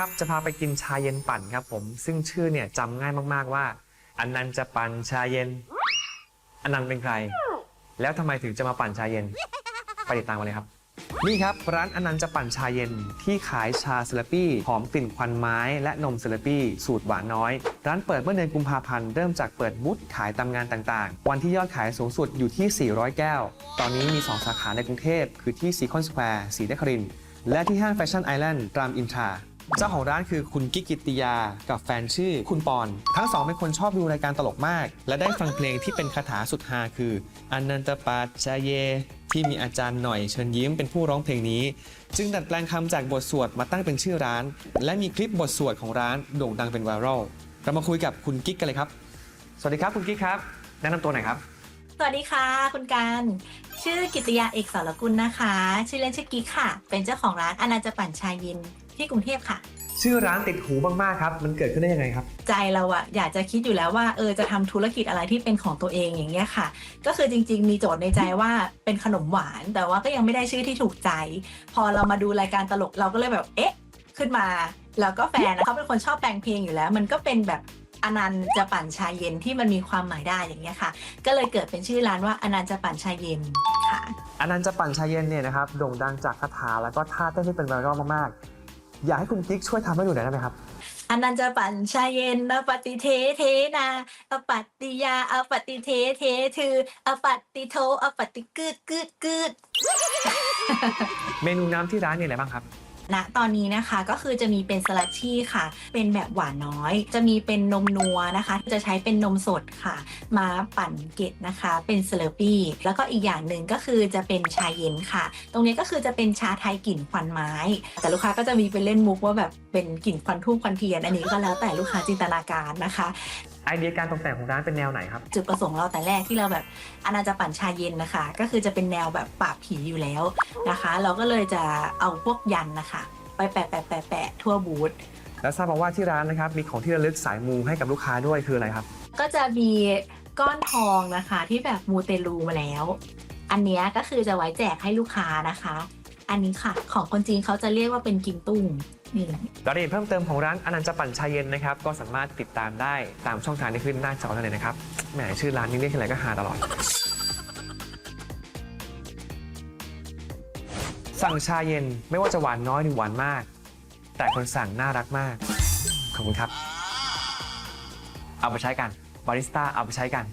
ครับจะพาไปกินชาเย็นปั่นครับผมซึ่งชื่อเนี่ยจำง่ายมากๆว่า อันนันต์จะปั่นชาเย็น อันนันต์เป็นใคร แล้วทำไมถึงจะมาปั่นชาเย็น ไปติดตามกันเลยครับ นี่ครับร้านอนันต์จะปั่นชาเย็นที่ขายชาเซลปี้หอมกลิ่นควันไม้และนมเซลปี้สูตรหวานน้อย ร้านเปิดเมื่อเดือนกุมภาพันธ์เริ่มจากเปิดบูธขายตามงานต่างๆ วันที่ยอดขายสูงสุดอยู่ที่ 400 แก้ว ตอนนี้มี 2 สาขาในกรุงเทพคือที่ซีคอนสแควร์สีนครินทร์และที่ห้างแฟชั่นไอแลนด์รามอินทรา เจ้าของร้านคือคุณกิกกิตติยา กับแฟนชื่อคุณปอน ทั้งสองเป็นคนชอบดูรายการตลกมาก และได้ฟังเพลงที่เป็นคาถาสุดฮาคืออนันตปัจจเย ที่มีอาจารย์หน่อยเชิญยิ้มเป็นผู้ร้องเพลงนี้ จึงดัดแปลงคำจากบทสวดมาตั้งเป็นชื่อร้าน และมีคลิปบทสวดของร้านโด่งดังเป็นไวรัลเรามาคุยกับคุณกิ๊กกันเลยครับ สวัสดีครับคุณกิ๊กครับ แนะนำตัวหน่อยครับ สวัสดีค่ะ คุณการ ชื่อกิตติยาเอกสรกุลนะคะ ชื่อเล่นชื่อกิ๊กค่ะ เป็นเจ้าของร้านอนันต์จะปั่นชายเย็นที่กรุงเทพค่ะ ชื่อร้านติดหูมากๆครับ มันเกิดขึ้นได้ยังไงครับ ใจเราอะอยากจะคิดอยู่แล้วว่าเออจะทำธุรกิจอะไรที่เป็นของตัวเองอย่างเงี้ยค่ะ ก็คือจริง ๆ มีโจทย์ในใจว่าเป็นขนมหวาน แต่ว่าก็ยังไม่ได้ชื่อที่ถูกใจ พอเรามาดูรายการตลกเราก็เลยแบบเอ๊ะ ขึ้นมาแล้วก็แฟนนะเขาเป็นคนชอบแปลงเพลงอยู่แล้ว มันก็เป็นแบบ อนันต์จะปั่นชายเย็นที่มันมีความหมายได้อย่างเงี้ยค่ะ ก็เลยเกิดเป็นชื่อร้านว่าอนันต์จะปั่นชายเย็นค่ะอนันต์จะปั่นชาเย็นเนี่ยนะครับโด่งดังจากคาถาแล้วก็ท่าเต้นที่เป็นไวรัลมากๆ อยากให้คุณกิ๊กช่วยทำให้ดูหน่อยได้ไหมครับอนันต์จะปั่นชายเย็นอปฏิเทเทนาอปฏิยาอปฏิเทเทถืออปฏิโทอปฏิกึดกึดกึดเมนูน้ำที่ร้านมีอะไรบ้างครับ ณตอนนี้นะคะก็คือจะมีเป็นสลัดชี่ค่ะ เป็นแบบหวานน้อย จะมีเป็นนมนัวนะคะ จะใช้เป็นนมสดค่ะ มาปั่นเกล็ดนะคะ เป็นสเลอปี้แล้วก็อีกอย่างหนึ่งก็คือจะเป็นชาเย็นค่ะ ตรงนี้ก็คือจะเป็นชาไทยกลิ่นควันไม้ แต่ลูกค้าก็จะมีเป็นเล่นมุกว่าแบบเป็นกลิ่นควันทูบควันเทียนอันนี้ก็แล้วแต่ลูกค้าจินตนาการนะคะ ไอเดียการตกแต่งของร้านเป็นแนวไหนครับ จุดประสงค์เราแต่แรกที่เราแบบอนาจะปั่นชาเย็นนะคะ ก็คือจะเป็นแนวแบบปราบผีอยู่แล้วนะคะ เราก็เลยจะเอาพวกยันนะคะ ไปแปะแปะแปะแปะทั่วบูธและทราบมาว่าที่ร้านนะครับมีของที่ระลึกสายมูให้กับลูกค้าด้วยคืออะไรครับ ก็จะมีก้อนทองนะคะ ที่แบบมูเตลูมาแล้ว อันเนี้ยก็คือจะไว้แจกให้ลูกค้านะคะ อันนี้ค่ะ ของคนจีนเขาจะเรียกว่าเป็นกิมตุ้งนี่รายละเอียดเพิ่มเติมของร้านอนันต์จะปั่นชาเย็นนะครับ ก็สามารถติดตามได้ตามช่องทางที่ขึ้นหน้าจอเลยนะครับแหมชื่อร้านนี้เรียกอะไรก็หาตลอด สั่งชาเย็นไม่ว่าจะหวานน้อยหรือหวานมาก แต่คนสั่งน่ารักมากขอบคุณครับ เอาไปใช้กันบาริสต้าเอาไปใช้กัน